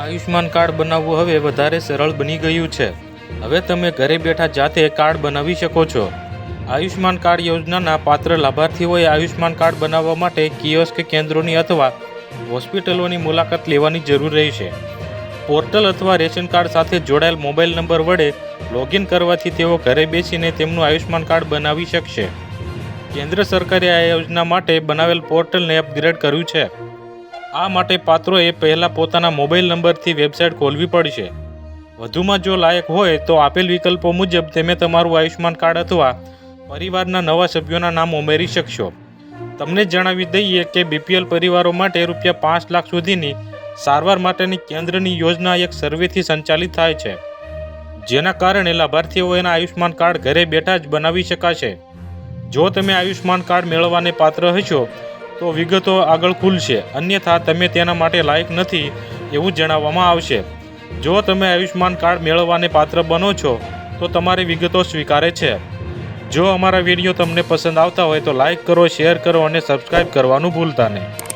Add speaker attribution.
Speaker 1: Ayushman card બનાવવું હવે વધારે સરળ બની ગયું છે. હવે તમે ઘરે બેઠા જાતે કાર્ડ બનાવી શકો છો. આયુષ્માન કાર્ડ યોજનાના પાત્ર લાભાર્થીઓએ આયુષ્માન કાર્ડ બનાવવા માટે કિયોસ્ક કેન્દ્રોની અથવા હોસ્પિટલોની મુલાકાત લેવાની જરૂર રહેશે. પોર્ટલ અથવા રેશન કાર્ડ સાથે જોડાયેલ મોબાઈલ નંબર વડે લોગિન કરવાથી તેઓ ઘરે બેસીને તેમનું આયુષ્માન કાર્ડ બનાવી શકશે. કેન્દ્ર સરકારે આ યોજના માટે બનાવેલ પોર્ટલને અપગ્રેડ કર્યું છે. આ માટે પાત્રોએ પહેલાં પોતાના મોબાઈલ નંબરથી વેબસાઇટ ખોલવી પડશે. વધુમાં જો લાયક હોય તો આપેલ વિકલ્પો મુજબ તમે તમારું આયુષ્યમાન કાર્ડ અથવા પરિવારના નવા સભ્યોના નામ ઉમેરી શકશો. તમને જણાવી દઈએ કે બીપીએલ પરિવારો માટે રૂપિયા પાંચ લાખ સુધીની સારવાર માટેની કેન્દ્રની યોજના એક સર્વેથી સંચાલિત થાય છે. જેના કારણે લાભાર્થીઓના આયુષ્માન કાર્ડ ઘરે બેઠા જ બનાવી શકાશે. જો તમે આયુષ્માન કાર્ડ મેળવવાને પાત્ર હશો તો વિગતો આગળ ખુલશે. અન્યથા તમે તેના માટે લાયક નથી એવું જણાવવામાં આવશે. જો તમે આયુષ્માન કાર્ડ મેળવવાને પાત્ર બનો છો, તો તમારી વિગતો સ્વીકારે છે. જો અમારા વીડિયો તમને પસંદ આવતા હોય તો લાઈક કરો, શેર કરો અને સબસ્ક્રાઈબ કરવાનું ભૂલતા નહીં.